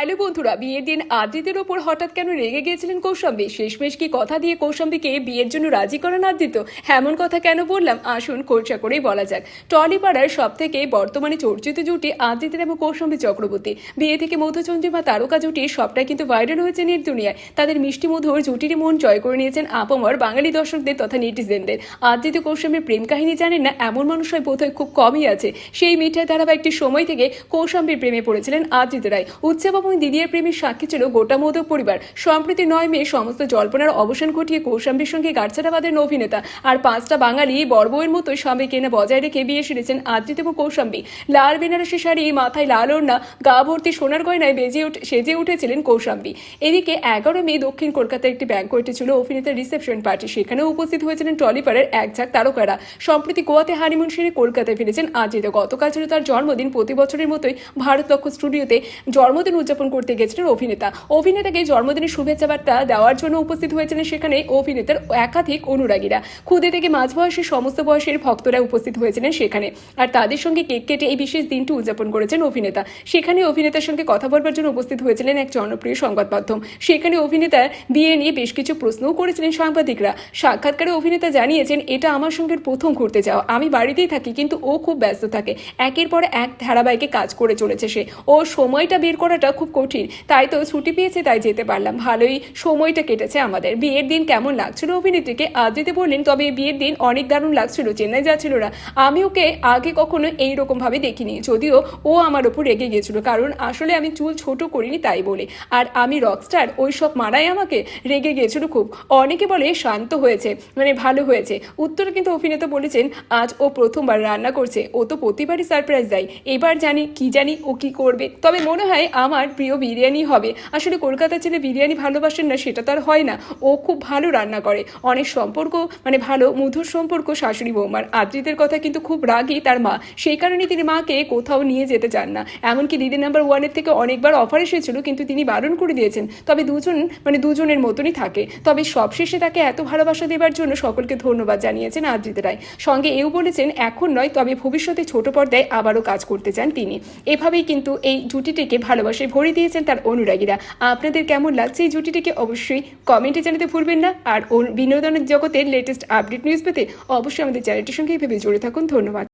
Hello বন্ধুরা, বিয়ের দিন আদিত্যের ওপর হঠাৎ কেন রেগে গিয়েছিলেন কৌশাম্বী? শেষমেশ কি কথা দিয়ে কৌশাম্বীকে বিয়ের জন্য রাজি করান আদিত্য এমন কথা কেন বললাম? আসুন কোর্চা করেই বলা যাক। টলিপাড়ার সব থেকে বর্তমানে চর্চিত জুটি আদিত্যের এবং কৌশাম্বী চক্রবর্তী। বিয়ে থেকে মধুচন্দ্রিমা তারকা জুটি সবটাই কিন্তু ভাইরাল হয়েছে নেট দুনিয়ায়। তাদের মিষ্টি মধুর জুটির মন জয় করে নিয়েছেন আপামর বাঙালি দর্শকদের তথা নেটিজেনদের। আদিত্য কৌশাম্বীর প্রেম কাহিনী জানেন না, এমন মানুষ হয় বোধহয় খুব কমই আছে। সেই মিঠাই ধারাবাহিকটি সময় থেকে কৌশাম্বীর প্রেমে পড়েছিলেন আদিত্য রায়। উৎসব এবং দিদিয়ার প্রেমের সাক্ষী ছিল গোটা মোদক পরিবার। সম্প্রতি নয় মে সমস্ত জল্পনার অবসান ঘটিয়ে কৌশাম্বীর সঙ্গে বাঁধেন অভিনেতা আর পাঁচটা বাঙালি বর্বয়ের মতো স্বামীকে এনে বজায় রেখে বিয়ে সেরেছেন আদিত্য এবং কৌশাম্বী। লাল বেনারসি শাড়ি, মাথায় লাল ওড়না, গা ভর্তি সোনার গয়নায় বেজে উঠে সেজে উঠেছিলেন কৌশাম্বী। এদিকে এগারো মে দক্ষিণ কলকাতার একটি ব্যাংকোয়েটে ছিল অভিনেতার রিসেপশন পার্টি সেখানেও উপস্থিত হয়েছিলেন টলিপাড়ের এক ঝাঁক তারকারা। সম্প্রতি গোয়াতে হানিমুন সেরে কলকাতায় ফিরেছেন আদিত্য। গতকাল ছিল তার জন্মদিন। প্রতি বছরের মতোই ভারত লক্ষ্য স্টুডিওতে জন্মদিন উদযাপন করতে গেছিলেন অভিনেতা। অভিনেতাকে জন্মদিনের শুভেচ্ছা বার্তা দেওয়ার জন্য উপস্থিত হয়েছিলেন সেখানে অভিনেতার একাধিক অনুরাগীরা। খুদে থেকে মাঝ বয়সের সমস্ত বয়সের ভক্তরা উপস্থিত হয়েছিলেন সেখানে। আর তাদের সঙ্গে কেক কেটে এই বিশেষ দিনটি উদযাপন করেছেন অভিনেতা। সেখানে অভিনেতার সঙ্গে কথা বলবার জন্য উপস্থিত হয়েছিলেন এক জনপ্রিয় সংবাদ মাধ্যম। সেখানে অভিনেতার বিয়ে নিয়ে বেশ কিছু প্রশ্নও করেছিলেন সাংবাদিকরা। সাক্ষাৎকারে অভিনেতা জানিয়েছেন, এটা আমার সঙ্গে প্রথম ঘুরতে যাওয়া। আমি বাড়িতেই থাকি, কিন্তু ও খুব ব্যস্ত থাকে। একের পর এক ধারাবাহিকে কাজ করে চলেছে সে। ও সময়টা বের করাটা খুব কঠিন। তাই তো ছুটি পেয়েছে, তাই যেতে পারলাম। ভালোই সময়টা কেটেছে আমাদের। বিয়ের দিন কেমন লাগছিল? অভিনেত্রীকে আদিতে বললেন, তবে বিয়ের দিন অনেক দারুণ লাগছিল, চেন্নাই যাচ্ছিল না। আমি ওকে আগে কখনো এইরকম ভাবে দেখিনি, যদিও ও আমার ওপর রেগে গিয়েছিল, কারণ আসলে আমি চুল ছোট করিনি তাই বলে। আর আমি রকস্টার ওই সব মারাই আমাকে রেগে গিয়েছিল খুব। অনেকে বলে শান্ত হয়েছে মানে ভালো হয়েছে। উত্তরে কিন্তু অভিনেতা বলেছেন, আজ ও প্রথমবার রান্না করছে, ও তো প্রতিবারই সারপ্রাইজ দেয়। এবার জানি কি জানি ও কি করবে। তবে মনে হয় আমার প্রিয় বিরিয়ানি হবে। আসলে কলকাতা ছেলে বিরিয়ানি ভালোবাসেন না, সেটা তো আর হয় না। ও খুব ভালো রান্না করে। অনেক সম্পর্ক মানে ভালো মধুর সম্পর্ক শাশুড়ি বৌমার। আদ্রিতের কথা কিন্তু খুব রাগী তার মা। সেই কারণে তিনি মাকে কোথাও নিয়ে যেতে চান না। এমনকি দিদি নাম্বার ওয়ানের থেকে অনেকবার অফার এসেছিল, কিন্তু তিনি বারণ করে দিয়েছেন। তবে দুজন মানে দুজনের মতনই থাকে। তবে সবশেষে তাকে এত ভালোবাসা দেবার জন্য সকলকে ধন্যবাদ জানিয়েছেন আদ্রিত রায়। সঙ্গে এও বলেছেন, এখন নয়, তবে ভবিষ্যতে ছোট পর্দায় আবারও কাজ করতে চান তিনি। এভাবেই কিন্তু এই জুটিটিকে ভালোবাসে ভরে দিয়েছেন তার অনুরাগীরা। আপনাদের কেমন লাগছে এই জুটিটিকে অবশ্যই কমেন্টে জানাতে ভুলবেন না। আর বিনোদনের জগতের লেটেস্ট আপডেট নিউজ পেতে অবশ্যই আমাদের চ্যানেলটির সঙ্গে এভাবে জুড়ে থাকুন। ধন্যবাদ।